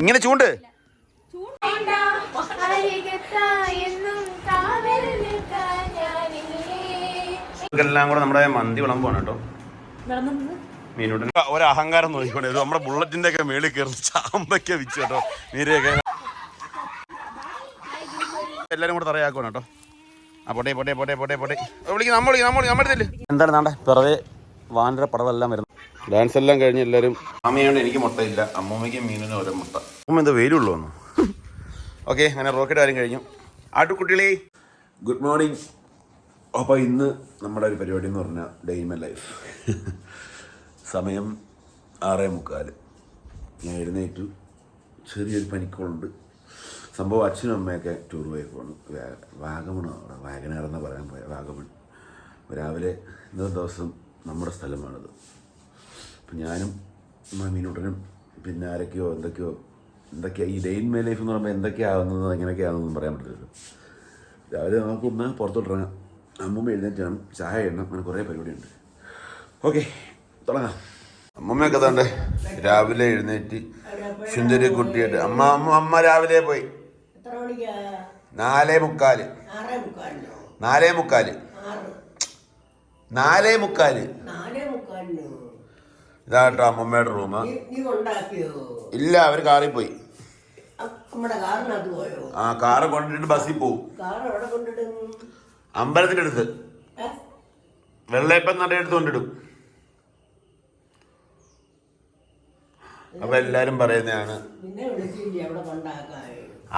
ഇങ്ങനെ ചൂണ്ട്. എല്ലാം കൂടെ നമ്മുടെ മന്തി വിളമ്പാണ് കേട്ടോ. മീനൂട്ടൻ. ഒരു അഹങ്കാരം നോക്കിക്കോട്ടെ ഇത് നമ്മുടെ ബുള്ളറ്റിന്റെ ഒക്കെ മേളിൽ കയറുന്ന ചാമ്പൊക്കെ വിച്ചു കേട്ടോ. നീരയൊക്കെ എല്ലാരും കൂടെ തറയാക്കണം കേട്ടോ. ആ പോട്ടെ പോട്ടെ പോട്ടെ പോട്ടെ പോട്ടെ. വിളിക്കും നമ്മൾ നമ്മൾ നമ്മുടെ എന്താണ് നാണ്ടെ പിറവെ വാനര പടവെല്ലാം വരുന്നു. ഡാൻസ് എല്ലാം കഴിഞ്ഞ് എല്ലാവരും അമ്മയോണ്ട് എനിക്ക് മുട്ടയില്ല. അമ്മമ്മയ്ക്ക് മീനിനും ഓരോ മുട്ട. അമ്മ എന്താ വെയിലുള്ളൂ ഒന്ന് ഓക്കെ അങ്ങനെ റോക്കറ്റ് കാര്യം കഴിഞ്ഞു. ആട്ടുകുട്ടികളെ. ഗുഡ് മോർണിംഗ് അപ്പോൾ ഇന്ന് നമ്മുടെ ഒരു പരിപാടി എന്ന് പറഞ്ഞാൽ ഡേ ഇൻ മൈ ലൈഫ് സമയം ആറേ മുക്കാൽ. ഞാൻ എഴുന്നേറ്റു. ചെറിയൊരു പനിക്കോളുണ്ട്. സംഭവം അച്ഛനും അമ്മയൊക്കെ ടൂർ പോയേക്കാണ് വാഗമണോ അവിടെ വാഗനാർ എന്ന് പറയാൻ പോയ വാഗമൺ. രാവിലെ ഇന്നത്തെ ദിവസം നമ്മുടെ സ്ഥലമാണിത്. ഞാനും മീനൂട്ടനും പിന്നെ ആരൊക്കെയോ എന്തൊക്കെയോ എന്തൊക്കെയാ ഈ ഡെയിൻ മേ ലൈഫ് എന്ന് പറയുമ്പോൾ എന്തൊക്കെയാകുന്നത് എങ്ങനെയൊക്കെയാണെന്നൊന്നും പറയാൻ പറ്റില്ല രാവിലെ നമുക്കൊന്ന് പുറത്തോട്ടിറങ്ങാം അമ്മൂമ്മ എഴുന്നേറ്റാണ്. ചായ ഇടണം അങ്ങനെ കുറേ പരിപാടിയുണ്ട്. ഓക്കെ തുടങ്ങാം. അമ്മമ്മയൊക്കെ തന്നെ രാവിലെ എഴുന്നേറ്റ് സുന്ദരി കുട്ടിയായിട്ട് അമ്മ അമ്മ അമ്മ രാവിലെ പോയി. നാലേ മുക്കാൽ. നാലേ മുക്കാൽ. നാലേ മുക്കാൽ. നാലേ മുക്കാലിനോ? ഇതാട്ടോ അമ്മമ്മയുടെ റൂം നീ നീ ഇല്ല അവർ കാറിൽ പോയി. ആ കാറ് കൊണ്ടിട്ട് ബസ്സിൽ പോവും. അമ്പലത്തിന്റെ അടുത്ത്? വെള്ളയപ്പം നട എടുത്ത് കൊണ്ടിടും. അപ്പൊ എല്ലാരും പറയുന്നതാണ്.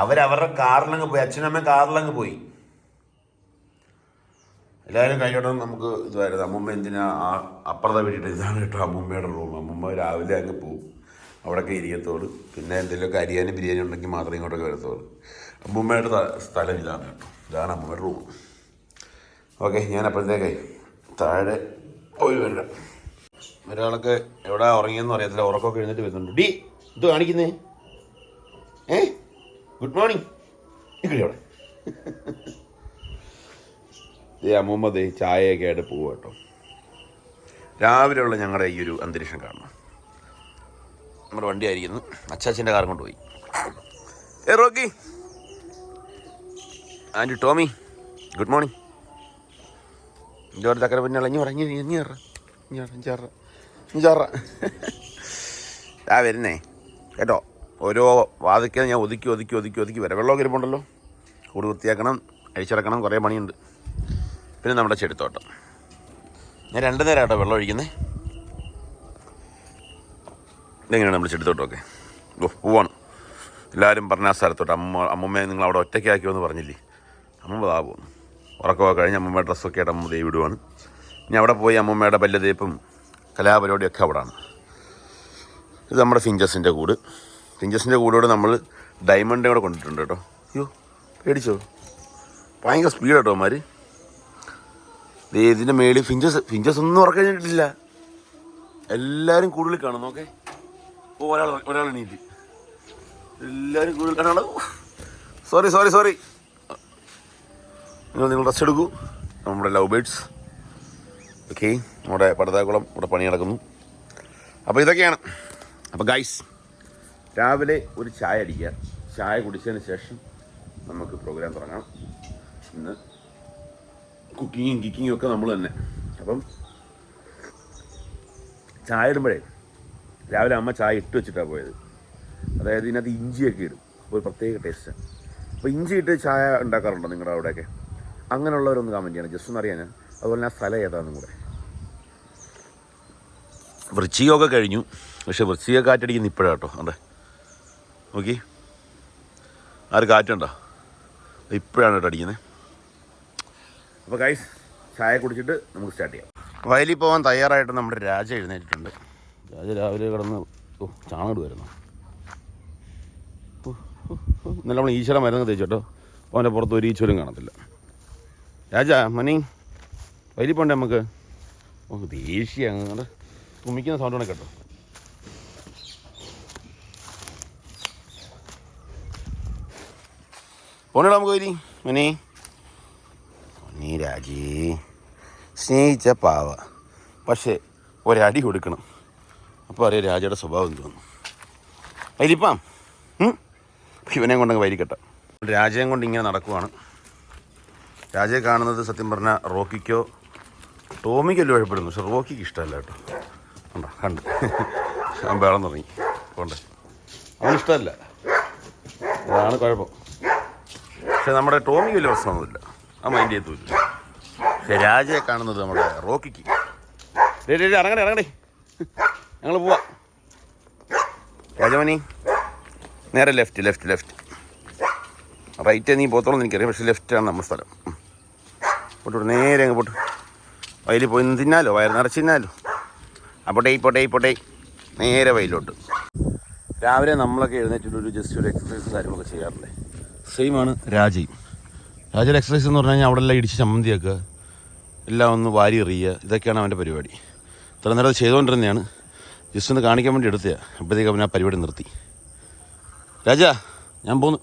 അവരവരുടെ കാറിലങ്ങ് പോയി. അച്ഛനമ്മ കാറിലങ്ങ് പോയി. എല്ലാവരും കഴിഞ്ഞോട്ടും നമുക്ക് ഇതുമായിരുന്നു അമ്മൂമ്മ എന്തിനാ ആ അപ്പുറത്തെ വീട്ടിട്ട് ഇതാണ് കേട്ടോ അമ്മൂമ്മയുടെ റൂം അമ്മൂമ്മ രാവിലെ അങ്ങ് പോവും. അവിടെയൊക്കെ ഇരിക്കത്തോളൂ. പിന്നെ എന്തെങ്കിലുമൊക്കെ അരിയാനും ബിരിയാണി ഉണ്ടെങ്കിൽ മാത്രമേ ഇങ്ങോട്ടൊക്കെ വരത്തുള്ളൂ. അമ്മൂമ്മയുടെ സ്ഥലം ഇതാണ് കേട്ടോ. ഇതാണ് അമ്മൂമ്മയുടെ റൂം ഓക്കെ ഞാൻ അപ്പോഴത്തേക്കേ താഴെ പോയി വരാം. ഒരാളൊക്കെ എവിടെ ഉറങ്ങിയെന്ന് അറിയത്തില്ല. ഉറക്കമൊക്കെ എഴുന്നേറ്റ് വരുന്നുണ്ട്. ഡി ഇത് കാണിക്കുന്നേ? ഏ? ഗുഡ് മോർണിംഗ് ഇവിടെ ദേ അമ്മൂമ്മ ദേ ചായയൊക്കെ ആയിട്ട് പോവുക കേട്ടോ. രാവിലെയുള്ള ഞങ്ങളുടെ ഈ ഒരു അന്തരീക്ഷം കാണണം. നമ്മുടെ വണ്ടി ആയിരിക്കുന്നു. അച്ചാച്ചന്റെ കാർ കൊണ്ടുപോയി ഏ Rocky. Aunty Tommy good morning. ഒരു തക്കര പിന്നെ ഇളഞ്ഞു പറഞ്ഞു ഇഞ്ഞി കയറ ഇഞ്ഞാറ ഇഞ്ഞാറ ആ വരുന്നേ. കേട്ടോ ഓരോ വാതിക്കൽ ഞാൻ ഒതുക്കി ഒതുക്കി ഒതുക്കി ഒതുക്കി. വരാം വെള്ളമൊക്കെ ഇരിപ്പുണ്ടല്ലോ. കൂട് വൃത്തിയാക്കണം അഴിച്ചിറക്കണം കുറേ പണിയുണ്ട്. പിന്നെ നമ്മുടെ ചെടുത്തോട്ടം. ഞാൻ രണ്ട് നേരം ആട്ടോ വെള്ളം ഒഴിക്കുന്നത് ഇതെങ്ങനെയാണ് നമ്മൾ ചെടുത്തോട്ടമൊക്കെ? ഓ പോവാണ്. എല്ലാവരും പറഞ്ഞ ആ സ്ഥലത്തോട്ട്. അമ്മ അമ്മമ്മയെ നിങ്ങൾ അവിടെ ഒറ്റയ്ക്കാക്കിയോ പറഞ്ഞില്ലേ? അമ്മമ്മ താ പോകുന്നു ഉറക്കമൊക്കെ കഴിഞ്ഞ് അമ്മമ്മയുടെ ഡ്രസ്സൊക്കെ ആയിട്ട് അമ്മ ദൈവം വിടുവാണ്. ഇനി അവിടെ പോയി അമ്മമ്മയുടെ പല്ലതേപ്പും കലാപരിപാടിയൊക്കെ അവിടെയാണ് ഇത് നമ്മുടെ ഫിഞ്ചസിന്റെ കൂട്. ഫിഞ്ചസിന്റെ കൂടോടെ നമ്മൾ ഡയമണ്ട് കൂടെ കൊണ്ടിട്ടുണ്ട് കേട്ടോ. അയ്യോ പേടിച്ചോ? ഭയങ്കര സ്പീഡ് കേട്ടോ അവന്മാർ ഇതിന്റെ മേളിൽ ഫിഞ്ചസ് ഫിഞ്ചസ് ഒന്നും ഉറക്കം കഴിഞ്ഞിട്ടില്ല. എല്ലാവരും കൂടുതൽ കാണും നോക്കേ. ഓ ഒരാൾ ഒരാൾ എണീറ്റ്. എല്ലാവരും കൂടുതൽ കാണാണ് സോറി സോറി സോറി നിങ്ങൾ നിങ്ങൾ റെസ്റ്റ് എടുക്കൂ. നമ്മുടെ ലവ് ബേഡ്സ് ഓക്കെ നമ്മുടെ പടുതാക്കുളം ഇവിടെ പണി നടക്കുന്നു. അപ്പോൾ ഇതൊക്കെയാണ്. അപ്പോൾ ഗൈസ് രാവിലെ ഒരു ചായ അടിക്കുക. ചായ കുടിച്ചതിന് ശേഷം നമുക്ക് പ്രോഗ്രാം തുടങ്ങാം. ഇന്ന് കുക്കിങ്ങും കിക്കിങ്ങും ഒക്കെ നമ്മൾ തന്നെ. അപ്പം ചായ ഇടുമ്പോഴേ രാവിലെ അമ്മ ചായ ഇട്ട് വെച്ചിട്ടാണ് പോയത്. അതായത് ഇതിനകത്ത് ഇഞ്ചിയൊക്കെ ഇടും. ഒരു പ്രത്യേക ടേസ്റ്റാണ് അപ്പോൾ ഇഞ്ചി ഇട്ട് ചായ ഉണ്ടാക്കാറുണ്ടോ നിങ്ങളുടെ അവിടെയൊക്കെ? അങ്ങനെയുള്ളവരൊന്ന് കമന്റ് ചെയ്യണം. ജസ്റ്റ് ഒന്ന് അറിയാൻ അതുപോലെ ആ സ്ഥലം ഏതാണെന്നും കൂടെ. വൃച്ചിയൊക്കെ കഴിഞ്ഞു. പക്ഷെ വൃശ്ചിക കാറ്റടിക്കുന്ന ഇപ്പോഴാണ് കേട്ടോ അതെ. നോക്കി. ആര് കാറ്റുണ്ടോ? ഇപ്പോഴാണ് കേട്ടോ അടിക്കുന്നത് അപ്പോൾ ഗൈസ് ചായ കുടിച്ചിട്ട് നമുക്ക് സ്റ്റാർട്ട് ചെയ്യാം. വയലിൽ പോകാൻ തയ്യാറായിട്ട് നമ്മുടെ രാജ എഴുന്നേറ്റിട്ടുണ്ട്. രാജ രാവിലെ കിടന്ന് ഓ ചാണകം വരുന്നു ഇന്നലെ നമ്മൾ ഈശ്വര മരുന്ന് തേച്ചു കേട്ടോ. അവന്റെ പുറത്ത് ഒരു ഈശ്വരം കാണത്തില്ല. രാജ മണി വയലിൽ പോണ്ടേ നമുക്ക്? ഓ ദേഷ്യ അങ്ങനെ തുമ്മിക്കുന്ന സൗണ്ട് കൂടെ കേട്ടോ. പോണേടാ നമുക്ക് വരി മനി നീ രാജി. സ്നേഹിച്ച പാവ. പക്ഷേ ഒരടി കൊടുക്കണം. അപ്പോൾ അറിയാം രാജയുടെ സ്വഭാവം തോന്നും വൈലിപ്പാം? ഇവനെ കൊണ്ടങ്ങ് വൈലിക്കട്ടെ രാജയും കൊണ്ട് ഇങ്ങനെ നടക്കുവാണ്. രാജയെ കാണുന്നത് സത്യം പറഞ്ഞാൽ റോക്കിക്കോ ടോമിക്കല്ലോ വഴപ്പെടുന്നു പക്ഷെ റോക്കിക്ക് ഇഷ്ടമല്ല കേട്ടോ. കണ്ടോ? കണ്ട്. അവൻ വേളം തുടങ്ങി. കൊണ്ട് അവന് ഇഷ്ടമല്ല. അതാണ് കുഴപ്പം. പക്ഷെ നമ്മുടെ ടോമിക്ക് വലിയ പ്രശ്നമൊന്നുമില്ല. ആ മൈൻഡ് ചെയ്ത് തോറ്റു രാജയെ കാണുന്നത് നമ്മുടെ റോക്കിക്ക്. ഇറങ്ങണേ ഇറങ്ങണേ ഞങ്ങൾ പോവാ. രാജമണി നേരെ ലെഫ്റ്റ് ലെഫ്റ്റ് ലെഫ്റ്റ് റൈറ്റ് നീ പോത്തോളം എനിക്കറിയാം പക്ഷേ ലെഫ്റ്റാണ് നമ്മുടെ സ്ഥലം. പോട്ടോട്ട് പോട്ട് പോട്ട് നേരെ അങ്ങ് പോട്ട്. വയലിൽ പോയി തിന്നാലോ വയറ് നിറച്ച് തിന്നാലോ. അപ്പോട്ടെ പോട്ടെ പോട്ടെ നേരെ വയലോട്ട് രാവിലെ നമ്മളൊക്കെ എഴുന്നേറ്റിട്ട് ഒരു ജസ്റ്റ് ഒരു എക്സസൈസ് കാര്യങ്ങളൊക്കെ ചെയ്യാറില്ലേ സെയിമാണ് രാജയും. രാജയുടെ എക്സസൈസ് എന്ന് പറഞ്ഞു കഴിഞ്ഞാൽ അവിടെ എല്ലാം ഇടിച്ച് ചമ്മന്തിയൊക്കെ എല്ലാം ഒന്ന് വാരി എറിയുക. ഇതൊക്കെയാണ് അവന്റെ പരിപാടി. ഇത്ര നേരം അത് ചെയ്തുകൊണ്ടിരുന്നതാണ് ജസ്റ്റ് ഒന്ന് കാണിക്കാൻ വേണ്ടി എടുത്തതാണ് അപ്പോഴത്തേക്ക് അവൻ ആ പരിപാടി നിർത്തി. രാജ ഞാൻ പോന്നു.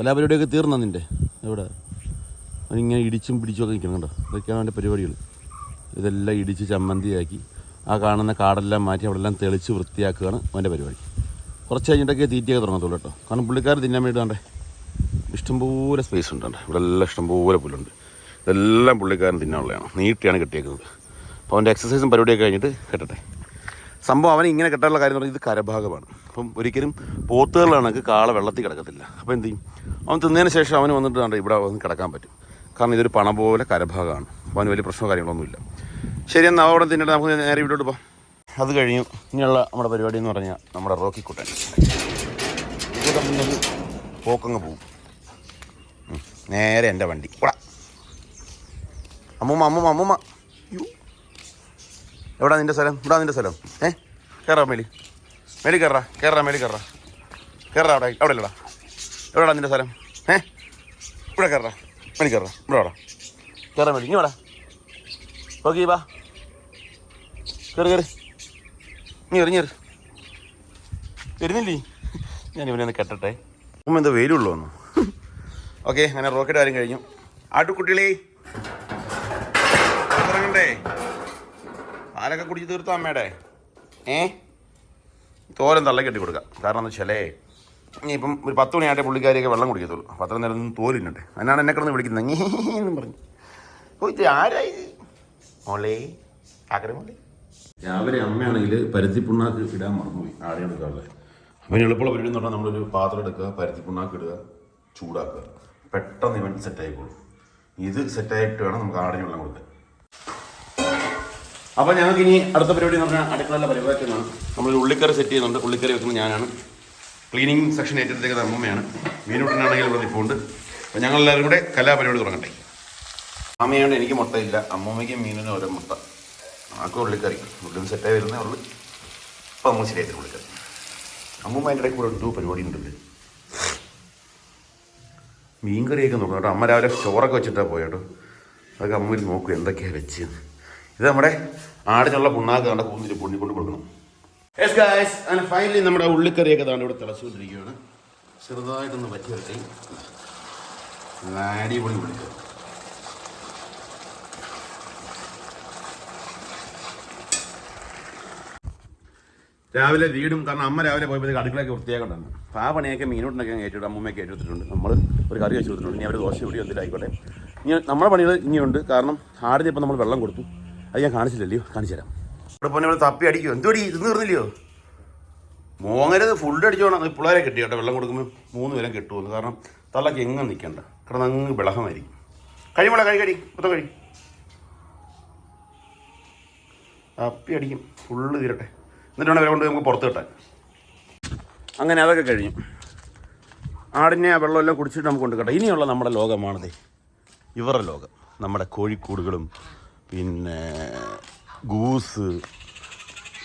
കലാപരിപാടിയൊക്കെ തീർന്നാ നിന്റെ എവിടെ? അവനിങ്ങനെ ഇടിച്ചും പിടിച്ചും ഒക്കെ നിൽക്കണം കേട്ടോ. ഇതൊക്കെയാണ് അവന്റെ പരിപാടികൾ ഇതെല്ലാം ഇടിച്ച് ചമ്മന്തിയാക്കി ആ കാണുന്ന കാടെല്ലാം മാറ്റി അവിടെ എല്ലാം തെളിച്ച് വൃത്തിയാക്കുകയാണ് അവന്റെ പരിപാടി. കുറച്ച് കഴിഞ്ഞിട്ടൊക്കെ തീറ്റയൊക്കെ തുടങ്ങത്തുള്ളൂ കേട്ടോ. കാരണം പുള്ളിക്കാർ തിന്നാൻ വേണ്ടി കണ്ടേ ഇഷ്ടംപോലെ സ്പേസ് ഉണ്ട് ഇവിടെ എല്ലാം ഇഷ്ടംപോലെ പുല്ലുണ്ട്. ഇതെല്ലാം പുള്ളിക്കാരൻ തിന്നാനുള്ളതാണ്. നീട്ടിയാണ് കെട്ടിയേക്കുന്നത്. അപ്പോൾ അവന്റെ എക്സസൈസും പരിപാടിയൊക്കെ കഴിഞ്ഞിട്ട് കെട്ടട്ടെ. സംഭവം അവൻ ഇങ്ങനെ കെട്ടാനുള്ള കാര്യം എന്ന് പറഞ്ഞാൽ ഇത് കരഭാഗമാണ്. അപ്പം ഒരിക്കലും പോത്തുകളിലാണെങ്കിൽ കാള വെള്ളത്തിൽ കിടക്കത്തില്ല. അപ്പോൾ എന്ത് ചെയ്യും? അവൻ തിന്നതിന് ശേഷം അവന് വന്നിട്ട് കണ്ട ഇവിടെ വന്ന് കിടക്കാൻ പറ്റും. കാരണം ഇതൊരു പണം പോലെ കരഭാഗമാണ്. അപ്പോൾ അവന് വലിയ പ്രശ്നമോ കാര്യങ്ങളൊന്നുമില്ല ശരി എന്നാൽ അവിടെ തിന്നിട്ട്. നമുക്ക് നേരെ വീട്ടിലോട്ട് പോകാം അത് കഴിഞ്ഞു ഇനിയുള്ള നമ്മുടെ പരിപാടി എന്ന് പറഞ്ഞാൽ നമ്മുടെ റോക്കി കുട്ടൻ. ഇത് തമ്മിൽ പോക്കങ്ങ് ഉം. നേരെ എന്റെ വണ്ടി. കൂടാ അമ്മൂമ്മ അമ്മൂമ്മ അമ്മൂമ്മ. യു എവിടാ നിന്റെ സ്ഥലം? ഇവിടെ നിന്റെ സ്ഥലം? ഏ? കയറാ മേലി മേലി കയറാ കയറാ മേലി കയറാ കയറാ അവിടെ അവിടെ ഇല്ലടാ. എവിടാ നിന്റെ സ്ഥലം? ഏ? ഇവിടെ കയറാ മേലി കയറാ ഇവിടെ വേടാ. കയറാ മേലി ഇനി വേടാ. ഓക്കെ ബാ കയറി കയറി നീ എറി ഞെറി വരുന്നില്ലേ? ഞാൻ ഇവനെ ഒന്ന് കെട്ടട്ടെ. അമ്മ എന്താ വെയിലുള്ളൂ ഒന്ന് ഓക്കെ അങ്ങനെ റോക്കറ്റ് കാര്യം കഴിഞ്ഞു. ആട്ടുകുട്ടികളെ ഇറങ്ങണ്ടേ പാലൊക്കെ കുടിച്ച് തീർത്തോ അമ്മയുടെ? ഏ? തോരൻ തള്ളക്കെട്ടി കൊടുക്കാം. കാരണം എന്ന് വെച്ചാലേ ഇനിയിപ്പം ഒരു പത്ത് മണിയാട്ടെ പുള്ളിക്കാരിയൊക്കെ വെള്ളം കുടിക്കത്തുള്ളൂ. അപ്പം അത്ര നേരം തോലിന്നുണ്ട് അതിനാണ് എന്നെ കിടന്ന് വിളിക്കുന്നത്. എന്നും പറഞ്ഞു. ഓ ഇത് ആരായി? മോളേ മോളെ. രാവിലെ അമ്മയാണെങ്കിൽ പരുത്തി പുണ്ണാക്ക് ഇടാൻ മറന്നുപോയി. ആടെ എടുക്കാറുള്ളത് അപ്പം എളുപ്പമുള്ള പരിപാടി എന്ന് പറഞ്ഞാൽ നമ്മളൊരു പാത്രം എടുക്കുക പരുത്തി പുണ്ണാക്ക് ഇടുക ചൂടാക്കുക. പെട്ടെന്ന് ഇവൻ സെറ്റായിക്കോളും ഇത് സെറ്റായിട്ട് വേണം നമുക്ക് ആടിന് വെള്ളം കൊടുക്കാൻ. അപ്പോൾ ഞങ്ങൾക്ക് ഇനി അടുത്ത പരിപാടി എന്ന് പറഞ്ഞാൽ അടുക്കളയിലെ പരിപാടിയാണ് നമ്മൾ ഉള്ളിക്കറി സെറ്റ് ചെയ്യുന്നുണ്ട്. ഉള്ളിക്കറി വെക്കുന്നത് ഞാനാണ്. Cleaning section ഏറ്റെടുത്തേക്ക് അമ്മമ്മയാണ്. മീനൂട്ടനാണെങ്കിൽ ഇവിടെ നിൽപ്പുണ്ട് അപ്പോൾ ഞങ്ങളെല്ലാവരും കൂടെ കലാപരിപാടി തുടങ്ങട്ടെ. അമ്മയാണ് എനിക്ക് മുട്ടയില്ല. അമ്മൂമ്മയ്ക്കും മീനിനും ഓരോ മുട്ട. ആക്കും ഉള്ളിക്കറി. ഉള്ളിൽ സെറ്റായി വരുന്നേ ഉള്ളു. അപ്പോൾ നമ്മൾ ശരിയായിട്ട് ഉള്ളിക്കറി. അമ്മൂമ്മ അതിന്റെ ഇടയ്ക്ക് കൂടെ ഒരു പരിപാടി ഉണ്ടല്ലേ. മീൻകറിയൊക്കെ നോക്കണം കേട്ടോ. അമ്മ രാവിലെ ചോറൊക്കെ വെച്ചിട്ടാണ് പോയേട്ടോ അതൊക്കെ അമ്മ നോക്കും എന്തൊക്കെയാണ് വെച്ചത്. ഇത് നമ്മുടെ ആടിനുള്ള പുണ്ണാക്ക് കണ്ട കൂന്നിട്ട് പൊണ്ണി കൊണ്ട് കൊടുക്കണം. യെസ് ഗായ്സ് അങ്ങനെ ഫൈനലി നമ്മുടെ ഉള്ളിക്കറിയൊക്കെ താണ്ട് ഇവിടെ തിളച്ചുകൊണ്ടിരിക്കുകയാണ്. ചെറുതായിട്ടൊന്ന് പറ്റി കിട്ടി അടിപൊളി ഉള്ളിക്കറി. രാവിലെ വീടും കാരണം അമ്മ രാവിലെ പോയപ്പോഴത്തേക്ക് അടുക്കളയൊക്കെ വൃത്തിയാക്കണ്ടാണ് അപ്പോൾ ആ പണിയൊക്കെ മീനോട്ടിനൊക്കെ ഏറ്റെടുത്ത് അമ്മമ്മയൊക്കെ ഏറ്റെടുത്തിട്ടുണ്ട്. നമ്മൾ ഒരു കറി വെച്ച് കൊടുത്തിട്ടുണ്ട്. ഇനി അവർ ദോശ കൂടി എന്തിലായിക്കോട്ടെ ഇനി നമ്മുടെ പണികൾ ഇനിയുണ്ട്. കാരണം ആടിന് ഇപ്പം നമ്മൾ വെള്ളം കൊടുത്തു. അത് ഞാൻ കാണിച്ചില്ലല്ലോ കാണിച്ചു തരാം. ഇവിടെ പോലെ നമ്മൾ തപ്പി അടിക്കുമോ എന്തോടി? ഇത് തീർന്നില്ലയോ? മോങ്ങരുത് ഫുഡ് അടിച്ചോണം. പിള്ളേരെ കിട്ടി കേട്ടോ വെള്ളം കൊടുക്കുമ്പോൾ മൂന്ന് പേരും കിട്ടുമെന്ന് കാരണം തള്ളക്ക് എങ്ങും നിൽക്കണ്ട. കാരണം അങ്ങ് വിളഹമായിരിക്കും. കഴിയുമ്പോൾ കഴി കഴി. മൊത്തം കഴി. തപ്പി അടിക്കും. ഫുള്ള് തീരട്ടെ. എന്നിട്ട് വേണം ഇവരെ കൊണ്ട് നമുക്ക് പുറത്ത് കിട്ടാൻ. അങ്ങനെ അതൊക്കെ കഴിഞ്ഞു. ആടിനെ ആ വെള്ളമെല്ലാം കുടിച്ചിട്ട് നമുക്ക് കൊണ്ട് കിട്ടാം. ഇനിയുള്ള നമ്മുടെ ലോകമാണത്. ഇവരുടെ ലോകം. നമ്മുടെ കോഴിക്കൂടുകളും പിന്നെ ഗൂസ്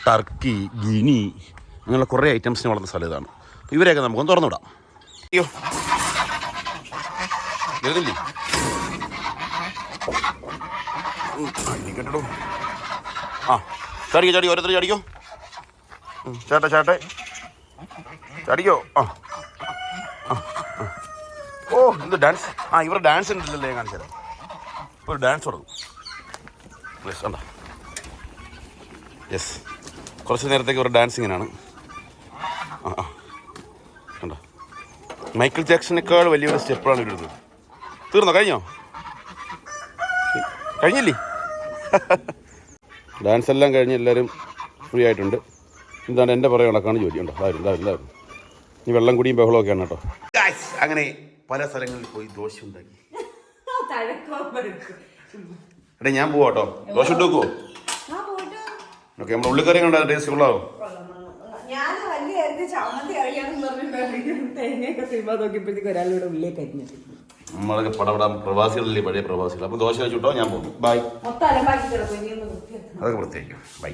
ടർക്കി ഗിനി അങ്ങനെയുള്ള കുറേ ഐറ്റംസിനെ വളർന്ന സ്ഥലം ഇതാണ്. ഇവരെയൊക്കെ നമുക്കൊന്ന് തുറന്നുവിടാം. അയ്യോ. ഉം, ആ ചാടിക്കോ ചാടിക്കോ. ഓരോരുത്തർ ചാടിക്കോ. ചേട്ടാ ചേട്ടെ. ചടിക്കോ? ആ. ഓ എന്ത് ഡാൻസ് ആ ഇവർ ഡാൻസ് ഉണ്ടല്ലോ ഞാൻ കാണിച്ചു ഒരു ഡാൻസ് തുടങ്ങും. യെസ് ഉണ്ടോ യെസ് കുറച്ച് നേരത്തേക്ക് ഒരു ഡാൻസിങ്ങിനാണ് ആ ആ. മൈക്കിൾ ജാക്സനേക്കാൾ വലിയൊരു സ്റ്റെപ്പാണ് ഇവരുത് തീർന്നോ? കഴിഞ്ഞോ? കഴിഞ്ഞില്ലേ? ഡാൻസ് എല്ലാം കഴിഞ്ഞ് എല്ലാവരും ഫ്രീ ആയിട്ടുണ്ട്. എന്താണ് എന്റെ പുറകെ നടക്കാണ് ജോലി ഉണ്ടോ അതായത് എന്തായാലും എന്തായാലും ഈ വെള്ളം കുടിയും ബഹളമൊക്കെയാണ് കേട്ടോ. അങ്ങനെ പല സ്ഥലങ്ങളിൽ പോയി ദോശ ഉണ്ടാക്കി എടാ ഞാൻ പോവാ കേട്ടോ. ദോശ ഇട്ട് വെക്കുവോ? ഓക്കെ നമ്മുടെ ഉള്ളിക്കറി കണ്ടാൽ ടേസ്റ്റ് ഉള്ളാവും നമ്മളൊക്കെ പടപടാം പ്രവാസികളല്ലേ പഴയ പ്രവാസികൾ. അപ്പൊ ദോശ വെച്ചിട്ടോ ഞാൻ പോകും ബൈ ഇനി അതൊക്കെ പ്രത്യേകിക്കും ബൈ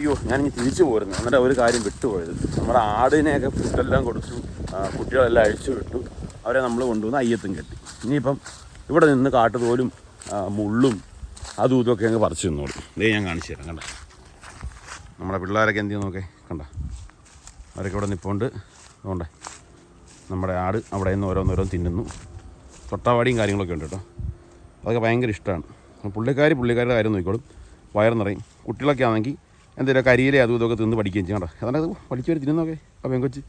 അയ്യോ ഞാനിനി തിരിച്ചു പോരുന്നു. എന്നിട്ട് ഒരു കാര്യം വിട്ടുപോയത്. നമ്മുടെ ആടിനെയൊക്കെ ഫുഡെല്ലാം കൊടുത്തു കുട്ടികളെല്ലാം അഴിച്ചു വിട്ടു. അവരെ നമ്മൾ കൊണ്ടുവന്ന് അയ്യത്തും കെട്ടി. ഇനിയിപ്പം ഇവിടെ നിന്ന് കാട്ടുതോലും മുള്ളും അതും ഇതൊക്കെ അങ്ങ് പറിച്ചു നിന്നോളൂ ഇതേ ഞാൻ കാണിച്ചു തരാം കണ്ട? നമ്മുടെ പിള്ളേരൊക്കെ എന്ത് നോക്കേ കണ്ട? അവരൊക്കെ ഇവിടെ നിൽപ്പുണ്ട് അതുകൊണ്ടേ നമ്മുടെ ആട് അവിടെ നിന്ന് ഓരോന്നോരോന്ന് തിന്നുന്നു. തൊട്ടാവാടിയും കാര്യങ്ങളൊക്കെ ഉണ്ട് കേട്ടോ. അതൊക്കെ ഭയങ്കര ഇഷ്ടമാണ്. പുള്ളിക്കാർ പുള്ളിക്കാരുടെ കാര്യം നോക്കിക്കോളും. വയർ നിറയും. കുട്ടികളൊക്കെ ആണെങ്കിൽ എന്തെങ്കിലും കരിയിലെ അതും ഇതൊക്കെ തിന്ന് പഠിക്കുകയും ചെയ്യണ്ട അതാണ് അത് പഠിച്ചു വരെ തിന്നുന്നൊക്കെ ആ പെങ്കൊച്ച്.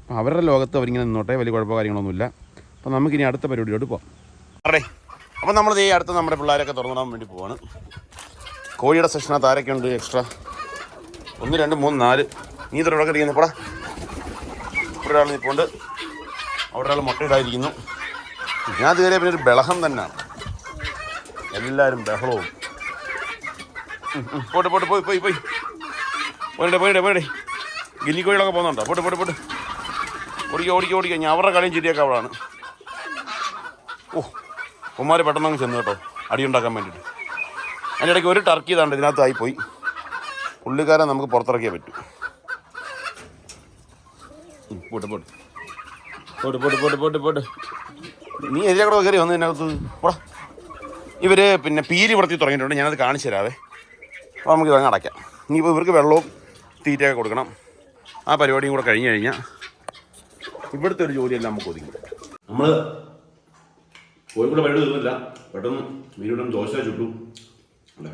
അപ്പോൾ അവരുടെ ലോകത്ത് അവരിങ്ങനെ നിന്നോട്ടെ വലിയ കുഴപ്പമോ കാര്യങ്ങളൊന്നുമില്ല. അപ്പോൾ നമുക്കിനി അടുത്ത പരിപാടിയിലോട്ട് പോകാം അറേ അപ്പോൾ നമ്മൾ ഈ അടുത്ത് നമ്മുടെ പിള്ളേരൊക്കെ തുറന്നിടാൻ വേണ്ടി പോവാണ്. കോഴിയുടെ സെഷനകത്ത് ആരൊക്കെ ഉണ്ട് എക്സ്ട്രാ ഒന്ന് രണ്ട് മൂന്ന് നാല്. നീ ഇവിടെ ഇരിക്കുന്നു പോടാ. ഒരാൾ നിൽപ്പുണ്ട് അവിടെ ഒരാൾ മുട്ടയിടാതിരിക്കുന്നു ഞാൻ ഇതുവരെ പിന്നെ ഒരു ബഹളം തന്നെയാണ്. എല്ലാവരും ബഹളവും. പോട്ടെ പോട്ടെ പോയി പോയി പോയി. പോയിട്ടെ പോയിട്ടെ പോയിട്ടെ ഗില്ലിക്കോഴികളൊക്കെ പോകുന്നുണ്ടോ? പോട്ടെ പോട്ടെ പോട്ടെ. ഓടിക്കുക ഓടിക്കുക ഓടിക്കുക ഞാൻ അവരുടെ കളിയും ചിരിയൊക്കെ അവിടെയാണ് ഓ കുമാര് പെട്ടെന്ന് അങ്ങ് ചെന്ന് കേട്ടോ. അടിയുണ്ടാക്കാൻ വേണ്ടിയിട്ട് അതിന്റെ ഇടയ്ക്ക് ഒരു ടർക്കി ഇതാണ്ട് ഇതിനകത്തായി പോയി. പുള്ളിക്കാരൻ നമുക്ക് പുറത്തിറക്കിയേ പറ്റൂ. പോട്ടെ പോട്ടെ. പോട്ട് പോട്ട് പോട്ട് പോട്ട് പോട്ട്. നീ എതിരെ കൂടെ കയറി വന്നു ഇതിനകത്ത്? പോടാ. ഇവർ പിന്നെ പീലി വൃത്തി തുടങ്ങിയിട്ടുണ്ട്. ഞാനത് കാണിച്ചു തരാവേ. അപ്പോൾ നമുക്ക് ഇതങ്ങ് അടയ്ക്കാം. ഇനിയിപ്പോൾ ഇവർക്ക് വെള്ളവും തീറ്റയൊക്കെ കൊടുക്കണം. ആ പരിപാടിയും കൂടെ കഴിഞ്ഞ് കഴിഞ്ഞാൽ ഇവിടുത്തെ ഒരു ജോലിയെല്ലാം നമുക്ക് ഒതുങ്ങി. നമ്മൾ കോഴിക്കോട് പരിപാടി തീർന്നില്ല. പെട്ടെന്ന് മീനുടൻ ദോശ ചുട്ടു. അല്ലേ?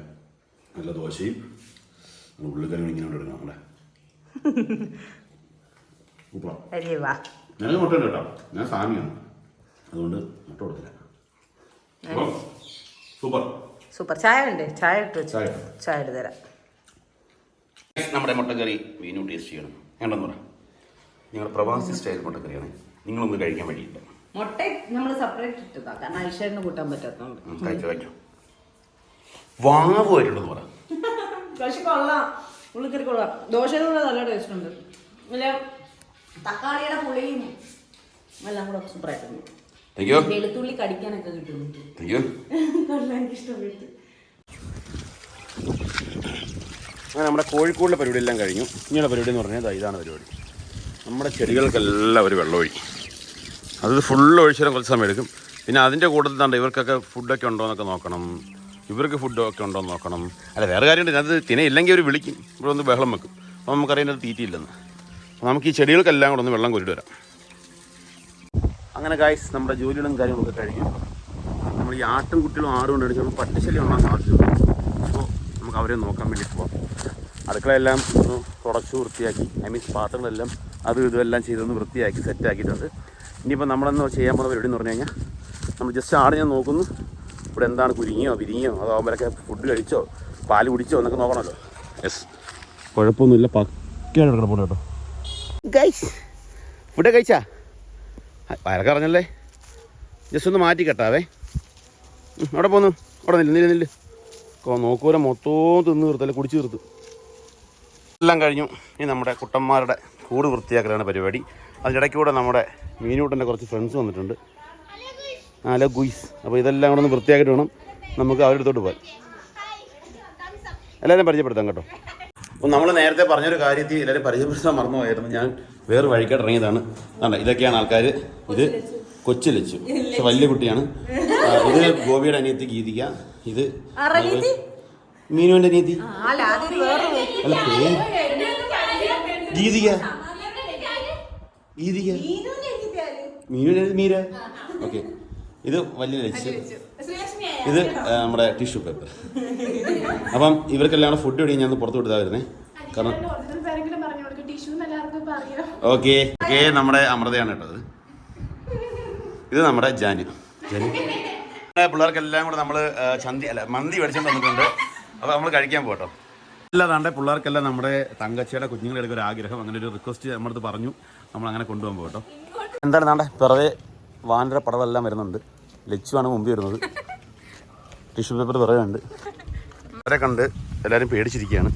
നല്ല ദോശയും ഉള്ളിക്കറി ഇങ്ങനെ എടുക്കണം. അല്ലേ? ഞാൻ മുട്ട ഉണ്ട് കേട്ടോ. ഞാൻ സാമിയാണ് അതുകൊണ്ട് മുട്ട കൊടുത്തില്ല. സൂപ്പർ. സൂപ്പർ. ചായ ഉണ്ട് ചായ ഇട്ട് വെച്ചു ചായ. ഇട്ടോ. തരാം. നമ്മുടെ മുട്ടക്കറി വീനു ടേസ്റ്റ് ചെയ്യണം. വേണ്ടെന്ന് പറ. നിങ്ങൾ പ്രവാസി സ്റ്റൈൽ മുട്ടക്കറിയാണ്. നിങ്ങളൊന്ന് കഴിക്കാൻ വേണ്ടിയിട്ട്. മുട്ട നമ്മൾ സെപ്പറേറ്റ് ഇട്ടതാ. കാരണം ഐശ്വര്യന് കൂട്ടാൻ പറ്റാത്തതുകൊണ്ട് കഴിച്ചോ കഴിച്ചോ. വാവ് വരുന്നത് പറ. പക്ഷെ കൊള്ളാം. ഉള്ളിക്കറി കൊള്ളാം. ദോശയുടെ കൂടെ നല്ല ടേസ്റ്റ് ഉണ്ട്. അല്ല തക്കാളിയുടെ പുളിയും എല്ലാം കൂടെ സൂപ്പറായിട്ടുണ്ട് താങ്ക് യു വെളുത്തുള്ളി കടിക്കാനൊക്കെ കിട്ടും. താങ്ക് യു കൊള്ളാം എനിക്ക് ഇഷ്ടപ്പെട്ടു. അങ്ങനെ നമ്മുടെ കോഴിക്കോടിലെ പരിപാടി എല്ലാം കഴിഞ്ഞു. ഇനിയുള്ള പരിപാടി എന്ന് പറഞ്ഞാൽ ഇതാണ് പരിപാടി. നമ്മുടെ ചെടികൾക്കെല്ലാം ഒരു വെള്ളം ഒഴി അത് ഫുള്ള് ഒഴിച്ചാലും കുറച്ച് സമയം എടുക്കും. പിന്നെ അതിന്റെ കൂട്ടത്തിൽ തന്നെ ഇവർക്കൊക്കെ ഫുഡൊക്കെ ഉണ്ടോ എന്നൊക്കെ നോക്കണം. ഇവർക്ക് ഫുഡൊക്കെ ഉണ്ടോ എന്ന് നോക്കണം. അല്ല വേറെ കാര്യമുണ്ട്. അത് തിന ഇല്ലെങ്കിൽ അവർ വിളിക്കും. ഇവിടെ ഒന്ന് ബഹളം വെക്കും. അപ്പോൾ നമുക്കറിയാൻ തീറ്റയില്ലെന്ന്. അപ്പോൾ നമുക്ക് ഈ ചെടികൾക്കെല്ലാം കൂടെ ഒന്ന് വെള്ളം കോരിട്ട് വരാം. അങ്ങനെ ഗായ്സ് നമ്മുടെ ജോലികളും കാര്യങ്ങളൊക്കെ കഴിഞ്ഞു. നമ്മൾ ഈ ആട്ടും കുട്ടികളും ആടും കൊണ്ട് നമ്മൾ പട്ടിശല്യം ഉണ്ടാകാൻ സാധ്യതയുണ്ട് അപ്പോൾ നമുക്ക് അവരെ നോക്കാൻ വേണ്ടി പോവാം. അടുക്കളയെല്ലാം ഒന്ന് തുടച്ചു വൃത്തിയാക്കി ഐ മീൻസ് പാത്രങ്ങളെല്ലാം അതും ഇതും എല്ലാം ചെയ്തൊന്ന് വൃത്തിയാക്കി സെറ്റാക്കിയിട്ടുണ്ട് ഇനിയിപ്പോൾ നമ്മളെന്ന് ചെയ്യാൻ പോകുന്ന പരിപാടി എന്ന് പറഞ്ഞു കഴിഞ്ഞാൽ നമ്മൾ ജസ്റ്റ് ആട് ഞാൻ നോക്കുന്നു. ഇവിടെ എന്താണ് കുരുങ്ങിയോ വിരിങ്ങിയോ അതാകുമ്പോഴൊക്കെ ഫുഡ് കഴിച്ചോ പാൽ കുടിച്ചോ എന്നൊക്കെ നോക്കണമല്ലോ. യെസ് കുഴപ്പമൊന്നുമില്ല. പക്കയാണ് കിടപ്പുണ്ട് കേട്ടോ ഫുഡ് കഴിച്ചാ? വയറൊക്കെ അറിഞ്ഞല്ലേ ജസ്റ്റ് ഒന്ന് മാറ്റി കെട്ടാവേ അവിടെ പോന്നു. അവിടെ നില്ല് നില്ല് നില്ല്. നോക്കൂല മൊത്തവും തിന്ന് തീർത്തല്ലേ? കുടിച്ച് തീർത്തു. എല്ലാം കഴിഞ്ഞു. ഇനി നമ്മുടെ കുട്ടന്മാരുടെ കൂട് വൃത്തിയാക്കലാണ് പരിപാടി. അതിനിടയ്ക്ക് കൂടെ നമ്മുടെ മീനൂട്ടന്റെ കുറച്ച് ഫ്രണ്ട്സ് വന്നിട്ടുണ്ട്. Hello guys. അപ്പോൾ ഇതെല്ലാം കൂടെ ഒന്ന് വൃത്തിയാക്കിയിട്ട് വേണം നമുക്ക് അവരുടെ അടുത്തോട്ട് പോകാൻ. എല്ലാവരും പരിചയപ്പെടുത്താം കേട്ടോ. അപ്പോൾ നമ്മൾ നേരത്തെ പറഞ്ഞൊരു കാര്യത്തിൽ എല്ലാവരും പരിചയപ്പെടുത്താൻ മറന്നുപോയായിരുന്നു. ഞാൻ വേറെ വഴിക്കാട്ട് ഇറങ്ങിയതാണ്. അല്ല ഇതൊക്കെയാണ് ആൾക്കാർ ഇത് കൊച്ചു ലച്ചു പക്ഷെ വലിയ കുട്ടിയാണ്. ഇത് ഗോപിയുടെ അനിയത്തി ഗീതിക. ഇത് മീനുവിന്റെ അനിയത്തി. അല്ല പേര്? ഗീതിക. ഗീതിക. മീനുവിന്റെ മീര? ഓക്കെ. ഇത് വലിയ ലച്ച്. ഇത് നമ്മുടെ ടിഷ്യൂ പേപ്പർ. അപ്പം ഇവർക്കെല്ലാം ഫുഡ് കഴിയും ഞാൻ പുറത്തു പുറത്ത് വിടുതാ വരുന്നേ. കാരണം ഓക്കെ. ഓക്കെ നമ്മുടെ അമൃതയാണ് കേട്ടത്. ഇത് നമ്മുടെ ജാനി. ജാനി? പിള്ളേർക്കെല്ലാം കൂടെ നമ്മൾ ചന്തി അല്ല മന്തി മേടിച്ചുകൊണ്ട് വന്നിട്ടുണ്ട്. അപ്പോൾ നമ്മൾ കഴിക്കാൻ പോട്ടോ അല്ലാതാണ്ട് പിള്ളേർക്കെല്ലാം നമ്മുടെ തങ്കച്ചിയുടെ കുഞ്ഞുങ്ങളുടെ ഒരു ആഗ്രഹം. അങ്ങനെ ഒരു റിക്വസ്റ്റ് നമ്മുടെ അടുത്ത് പറഞ്ഞു. നമ്മൾ അങ്ങനെ കൊണ്ടുപോകാൻ പോട്ടോ എന്താണ് നാണ്ടെ? പിറവെ വാനര പടവെല്ലാം വരുന്നുണ്ട്. ലച്ചുവാണ് മുമ്പിൽ വരുന്നത്. ടിഷ്യൂ പേപ്പർ പിറവുണ്ട് അവരെ കണ്ട് എല്ലാവരും പേടിച്ചിരിക്കുകയാണ്.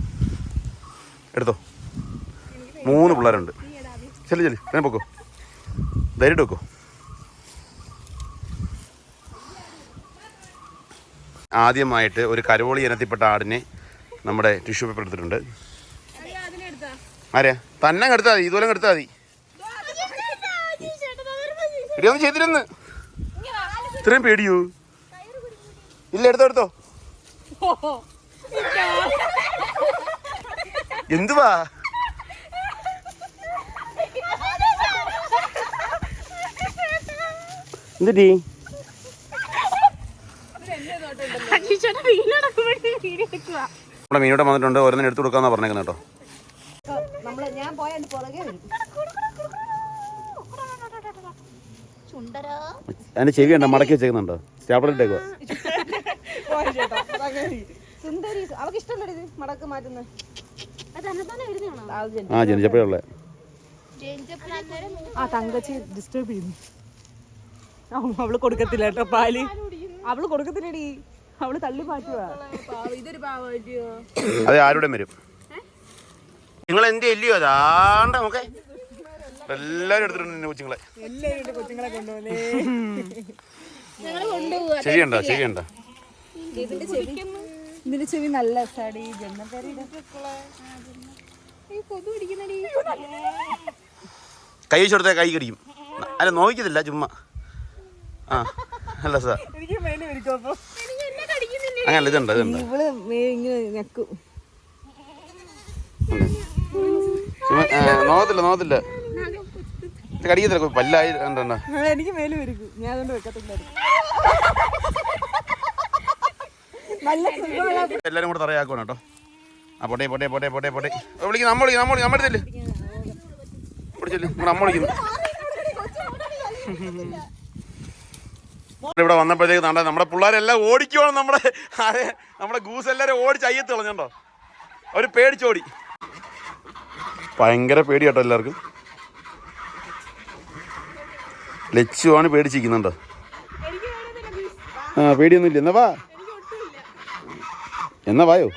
എടുത്തോ? മൂന്ന് പിള്ളേരുണ്ട്. ചെല്ലു ചെല്ലു എന്നെ പൊക്കോ. ധൈര്യം വെക്കോ. ആദ്യമായിട്ട് ഒരു കരോളി ഇനത്തിൽപ്പെട്ട ആടിനെ നമ്മുടെ ടിഷ്യൂ പേപ്പർ എടുത്തിട്ടുണ്ട്. ആരെയാ തന്നെ എടുത്താൽ മതി. ഇതുപോലെ എടുത്താൽ മതി. ഇടിയൊന്നും ചെയ്തിരുന്ന്. ഇത്രയും പേടിയോ? ഇല്ല എടുത്തോ എടുത്തോ. എന്തുവാ? എന്തിട്ടീ നമ്മുടെ മീനോടെ വന്നിട്ടുണ്ട്. ഓരോന്നും എടുത്തു കൊടുക്കാന്നാ പറഞ്ഞേക്കുന്നത് കേട്ടോ. അതിന്റെ ചെവി ഉണ്ടോ മടക്കി വെച്ചേക്കുന്നുണ്ടോ? സ്റ്റാപ്പിൾ ഇട്ടേക്കുവാ. സുന്ദരി അവക്ക് ഇഷ്ടമല്ലേ ഇത് മടക്ക് മാറ്റുന്നത്? ആ ജനിച്ചപ്പോഴേ ഉള്ളേ. ജനിച്ചപ്പോൾ അന്നേരം ആ തങ്കച്ചി ഡിസ്റ്റർബ് ചെയ്യുന്നു. അവൾ കൊടുക്കത്തില്ല കേട്ടോ പാൽ. അവൾ കൊടുക്കത്തില്ലടി. അവൾ തള്ളി മാറ്റുവാ. അത് ആരുടെ വരും. നിങ്ങൾ എന്ത് ഇല്ലയോ അതാണ്ട് നമുക്ക്. എല്ലാരും എടുത്തിട്ടുണ്ട് കൊച്ചുങ്ങളെ. ശരിയുണ്ടോ? ശരിയുണ്ടോ? ഇതിന്റെ ചെവി. നല്ല സടി കൈ വെച്ചെടുത്ത കൈ കടിക്കും. അല്ല നോക്കിയതില്ല ചുമ്മാ. ആ അല്ല സാർ എനിക്ക് മേലെ വരിക്കും അപ്പൊ എനിക്ക് എന്നെ കടിക്കുന്നില്ല അങ്ങനല്ല ഇതുണ്ട് ഇതുണ്ട് നോക്കത്തില്ല ഇത് കടിക്കത്തില്ല പല്ലായി ഉണ്ടോ എനിക്ക് മേൽ വരിക്കും ഞാൻ അതുകൊണ്ട് സുഖമുള്ള എല്ലാരും കൂടെ തറയാക്കണം കേട്ടോ ആ പോട്ടെ പോട്ടെ പോട്ടെ പോട്ടെ പോട്ടെ നമ്മൾ വിളിക്കുന്നു നമ്മൾ വിളിക്കുന്നു നമ്മ നമ്മുടെ അടുത്തില്ലേ വിളിച്ചില്ലേ നമ്മൾ വിളിക്കുന്നു ഇവിടെ വന്നപ്പോഴത്തേക്ക് നാണ്ട നമ്മുടെ പിള്ളേരെല്ലാം ഓടിക്കുവാണ് നമ്മുടെ നമ്മുടെ ഗൂസ് എല്ലാവരും ഓടിച്ച് അയ്യത്ത് കളഞ്ഞോ അവർ പേടിച്ചോടി ഭയങ്കര പേടി കേട്ടോ എല്ലാവർക്കും. ലച്ചുവാണ് പേടിച്ചിരിക്കുന്നുണ്ടോ. ആ പേടിയൊന്നുമില്ല. എന്നാ വാ. എന്നാ വായോ.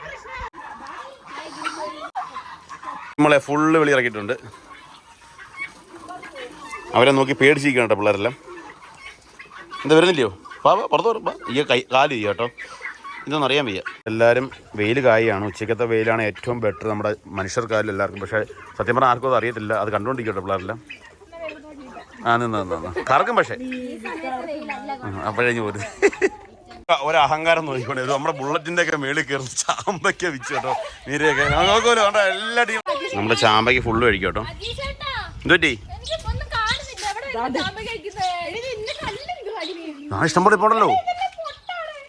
നമ്മളെ ഫുള്ള് വെളിയിറക്കിയിട്ടുണ്ട് അവരെ നോക്കി പേടിച്ചിരിക്കണം കേട്ടോ പിള്ളേരെല്ലാം. എന്താ വരുന്നില്ലയോ? വാ വാ പുറത്ത് വരും. വാ. ഈ കൈ കാൽ ചെയ്യുക കേട്ടോ. ഇതൊന്നും അറിയാൻ വയ്യ. എല്ലാവരും വെയിൽ കായാണ്. ഉച്ചക്കത്തെ വെയിലാണ് ഏറ്റവും ബെറ്റർ നമ്മുടെ മനുഷ്യർക്കായാലും എല്ലാവർക്കും. പക്ഷേ സത്യം പറഞ്ഞാൽ ആർക്കും അത് അറിയത്തില്ല. അത് കണ്ടുകൊണ്ടിരിക്കട്ടെ പിള്ളേരെല്ലാം. ആ നിന്ന് നിന്ന് നിന്ന്. കറക്കും പക്ഷേ. അപ്പോഴേ പോരും ഒരു അഹങ്കാരം നോക്കിക്കൊണ്ട് ഇത് നമ്മുടെ ബുള്ളറ്റിന്റെ ഒക്കെ മേളിൽ കയറുന്ന ചാമ്പയ്ക്ക വിച്ചു കേട്ടോ. നീരയൊക്കെ. കണ്ടോ? എല്ലാ ടീം നമ്മുടെ ചാമ്പയ്ക്ക് ഫുള്ള് കഴിക്കും കേട്ടോ. എന്തുപറ്റി? ആ ഇഷ്ടംപോലെ പോണ്ടല്ലോ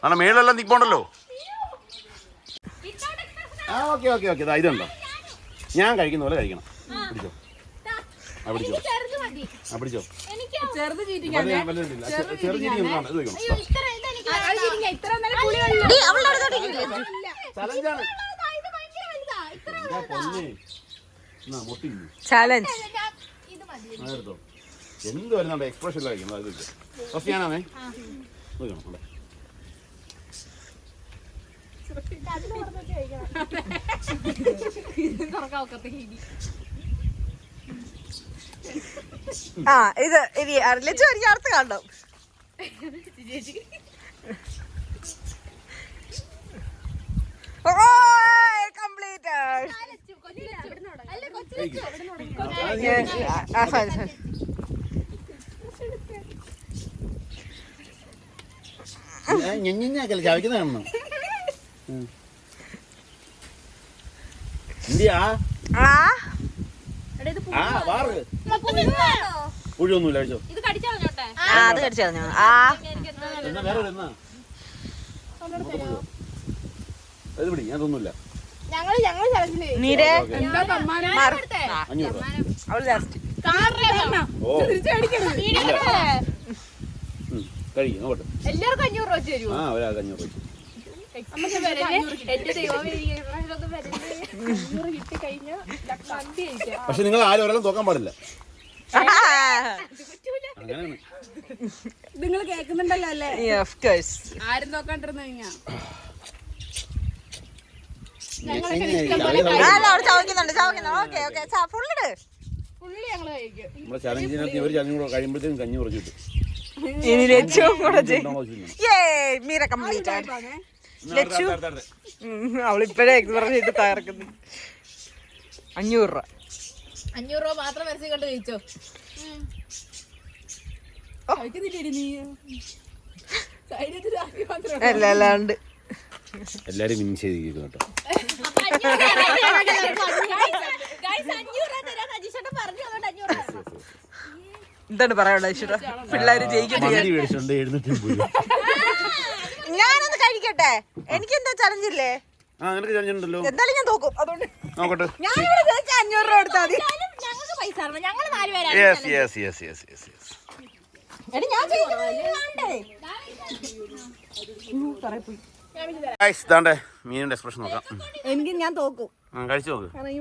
ആണ് മേളിലെല്ലാം നിൽപ്പോണ്ടല്ലോ ആ ഓക്കെ ഓക്കെ ഓക്കെ. ഇതുണ്ടോ? ഞാൻ കഴിക്കുന്ന പോലെ കഴിക്കണം. പിടിച്ചോ? ആ പിടിച്ചോ? ചെറുത് മതി. ആ പിടിച്ചോ? ചാലഞ്ച് എന്ത് വരുന്നുണ്ട് എക്സ്പ്രഷൻ കഴിക്കുന്നത് അത് ഫസ്റ്റ് ഞാനാണേ ഇവിടെ. ആ ഇത് ഇനി അരളിച്ചു എനിക്ക് അടുത്ത് കാണണം കംപ്ലീറ്റ് ആ സോറി സോറി ഞാൻ ഞെഞ്ഞിഞ്ഞാക്കല്ല ചവയ്ക്കുന്ന കാണണം? എന്തിയാ? ആ. ആ വാറ്? പുഴിയൊന്നുമില്ല കഴിച്ചോ. ആ അത് കടിച്ചു ആ. എന്നാ വേറെ ഒരു എന്നാ? ഇത് പിടി ഞാൻ തോന്നുന്നില്ല ഞങ്ങൾ ഞങ്ങൾ ചലഞ്ചിൽ നീരെ? എന്താ രൂപ. അവൾ ലാസ്റ്റ് ഓ. വീഡിയോ കഴിക്കും. നോക്കട്ടെ എല്ലാവർക്കും അഞ്ഞൂറ് രൂപ വെച്ച് തരുമോ ആ ഒരാൾക്ക് അഞ്ഞൂറ് രൂപ പക്ഷെ നിങ്ങൾ ആരും ഒരാളും തോക്കാൻ പാടില്ല. അങ്ങനെയാണ്. നിങ്ങൾ കേൾക്കുന്നുണ്ടല്ലോ അല്ലേ? ഓഫ് കോഴ്സ് ആരും നോക്കാണ്ടിരുന്നു കഴിഞ്ഞാ. നമ്മുടെ ചലഞ്ചിനകത്ത് ഒരു ചലഞ്ച് കൂടെ കഴിയുമ്പോഴത്തേക്കും കഞ്ഞി കുറച്ച് കിട്ടും. ഇനി ലച്ചു കൂടെ. ഏ മീര കംപ്ലീറ്റ് അടുത്ത. അവളിപ്പോഴേ പറഞ്ഞിട്ട് തകർക്കുന്നു. അഞ്ഞൂറ് രൂപ. അഞ്ഞൂറ് രൂപ മാത്രം മനസ്സിൽ കണ്ട് അല്ല അല്ലാണ്ട് എല്ലാരും വിൻ ചെയ്തിരിക്കുന്നു കേട്ടോ. എന്താണ് പറയാനുള്ളത് ഐശ്വര്യ പിള്ളേര് ജയിക്കട്ടെ. ഞാനൊന്ന് കഴിക്കട്ടെ? എനിക്ക് എന്താ ചലഞ്ച് ഇല്ലേ? ആ നിനക്ക് ചലഞ്ച് ഉണ്ടല്ലോ. എന്തായാലും ഞാൻ തോക്കും അതുകൊണ്ട് നോക്കട്ടെ. ഞാൻ ഇവിടെ അഞ്ഞൂറ് രൂപ എടുത്താൽ മതി. Yes yes yes yes yes ഇതാണ്ടേ മീനിന്റെ എക്സ്പ്രഷൻ നോക്കാം. എനിക്ക് ഞാൻ തോക്കും. കഴിച്ചു നോക്ക്. ഈ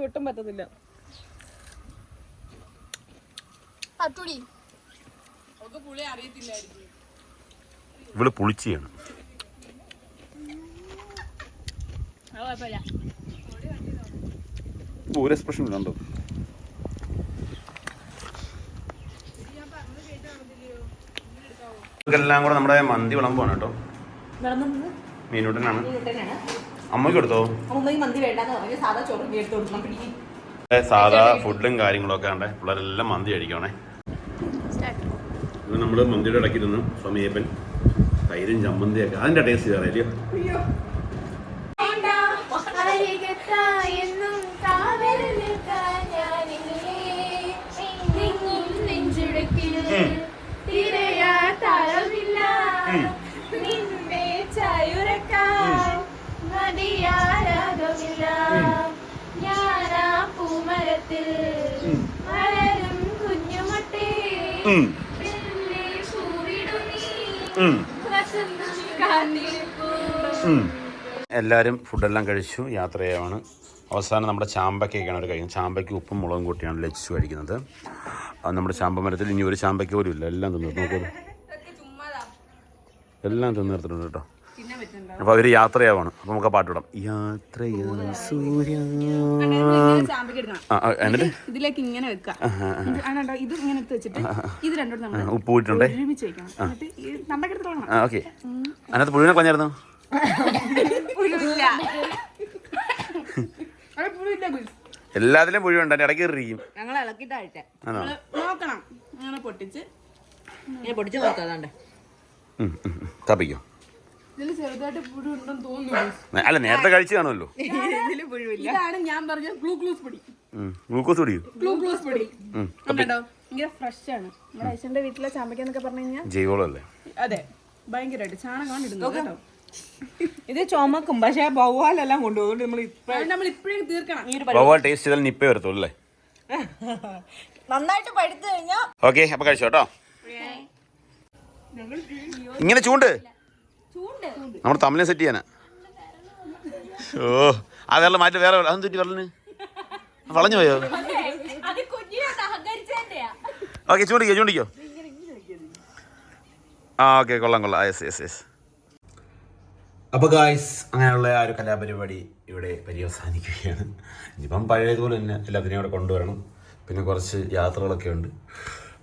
ഇവൾ പുളിച്ചിയാണ്. ഒരു എക്സ്പ്രഷൻ കണ്ടോ എല്ലാം കൂടെ നമ്മുടെ മന്തി വിളമ്പാണ് കേട്ടോ. മീനൂട്ടനാണ്. അമ്മയ്ക്ക് കൊടുത്തോ? സാധാ ഫുഡും കാര്യങ്ങളൊക്കെ ആണ്ടേ. പിള്ളേരെല്ലാം മന്തി കഴിക്കണേ നമ്മൾ മന്തിയുടെ ഇടയ്ക്ക് ഇരുന്ന് സ്വാമിയപ്പൻ തൈരും ചമ്മന്തിയൊക്കെ. അതിന്റെ ടേസ്റ്റ് വേറെ അല്ലയോ ഞാനാ പൂമരത്തിൽ വളരും കുഞ്ഞുമട്ടേ എല്ലാവരും ഫുഡെല്ലാം കഴിച്ചു യാത്ര ചെയ്യുകയാണ് അവസാനം നമ്മുടെ ചാമ്പയ്ക്കൊക്കെയാണ് അവർ കഴിക്കുന്നത്. ചാമ്പയ്ക്ക് ഉപ്പും മുളകും കൂട്ടിയാണ് ലച്ചു കഴിക്കുന്നത്. അത് നമ്മുടെ ചാമ്പ മരത്തിൽ ഇനി ഒരു ചാമ്പയ്ക്ക് പോലും ഇല്ല എല്ലാം തിന്നു നോക്കൂ. എല്ലാം തിന്നിർത്തിട്ടുണ്ട് കേട്ടോ. അപ്പോൾ അവർ യാത്രയാവാണ് അപ്പോൾ നമുക്ക് പാട്ടിടാം പാട്ട് വിടാം യാത്രയാ സൂര്യ. ചാമ്പയ്ക്ക് എടുക്കണം. ആ, ആ, എന്നിട്ട്? ഇതിലേക്ക് ഇങ്ങനെ വെക്കുക. ഇത് ഇത് ഇങ്ങനെ വെച്ചിട്ട് ഇത് രണ്ടോട് നമ്മൾ ഉപ്പ് പോയിട്ടുണ്ടേ ഓക്കെ. അതിനകത്ത് പുഴുവിനെ കൊഞ്ഞായിരുന്നു എല്ലാത്തിലും പുഴു ഉണ്ട് ഇടയ്ക്ക് എറിയും. ഞങ്ങൾ ഇളക്കിട്ടായിട്ടെ നോക്കണം. അങ്ങനെ പൊട്ടിച്ച്. ഇങ്ങനെ പൊട്ടിച്ച് നോക്കാതാണ്ട് തപ്പിക്കോ? അല്ല നേരത്തെ കഴിച്ചു കാണുമല്ലോ. ഗ്ലൂക്കോസ് ഇതാണ് ഞാൻ പറഞ്ഞ ഗ്ലൂക്ലൂസ് പൊടി. ഗ്ലൂക്കോസ് പൊടി. ഭയങ്കര ഫ്രഷ് ആണ്. നമ്മുടെ വീട്ടിലെ ചാമ്പയ്ക്കെന്നൊക്കെ പറഞ്ഞു കഴിഞ്ഞാൽ അതെ. ഭയങ്കരമായിട്ട് ചാണകമാണ് ഇടുന്നത് കേട്ടോ. ഇത് ചുമക്കും. പക്ഷെ ബവ്വാലെല്ലാം കൊണ്ടുപോകും. നമ്മൾ നമ്മൾ ഇപ്പോഴേ തീർക്കണം. ഈ ഒരു വവ്വാൽ ടേസ്റ്റ് ചെയ്താൽ നിപ്പേ വരത്തുള്ളൂ അല്ലേ? നന്നായിട്ട് പഠിച്ചു കഴിഞ്ഞാ? ഓക്കെ അപ്പൊ കഴിച്ചോ കേട്ടോ? ഇങ്ങനെ ചൂണ്ട്? നമ്മുടെ തമ്മിലെ സെറ്റ് ചെയ്യാനാ. ഓ ആ വെള്ളം മാറ്റി വേറെ അതും തെറ്റി വെള്ളന് വളഞ്ഞു പോയോ? ഓക്കെ ചൂണ്ടിക്കോ ചൂണ്ടിക്കോ. ആ ഓക്കെ കൊള്ളാം കൊള്ളാം. യെസ് യെസ് യെസ് അപ്പോൾ ഗായ്സ് അങ്ങനെയുള്ള ആ ഒരു കലാപരിപാടി ഇവിടെ പര്യവസാനിക്കുകയാണ്. ഇനിയിപ്പം പഴയതുപോലെ തന്നെ എല്ലാത്തിനെയും ഇവിടെ കൊണ്ടുവരണം. പിന്നെ കുറച്ച് യാത്രകളൊക്കെ ഉണ്ട്.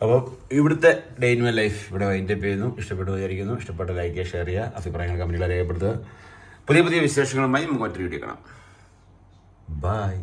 അപ്പോൾ ഇവിടുത്തെ ഡേ ഇൻ മൈ ലൈഫ് ഇവിടെ വൈൻഡപ്പ് ചെയ്യുന്നു. ഇഷ്ടപ്പെട്ടു വിചാരിക്കുന്നു. ഇഷ്ടപ്പെട്ട ലൈക്ക് ഷെയർ ചെയ്യുക അഭിപ്രായങ്ങൾ കമന്റുകൾ രേഖപ്പെടുത്തുക. പുതിയ പുതിയ വിശേഷങ്ങളുമായി നമുക്ക് മറ്റൊരു വീഡിയോ കാണാം. ബൈ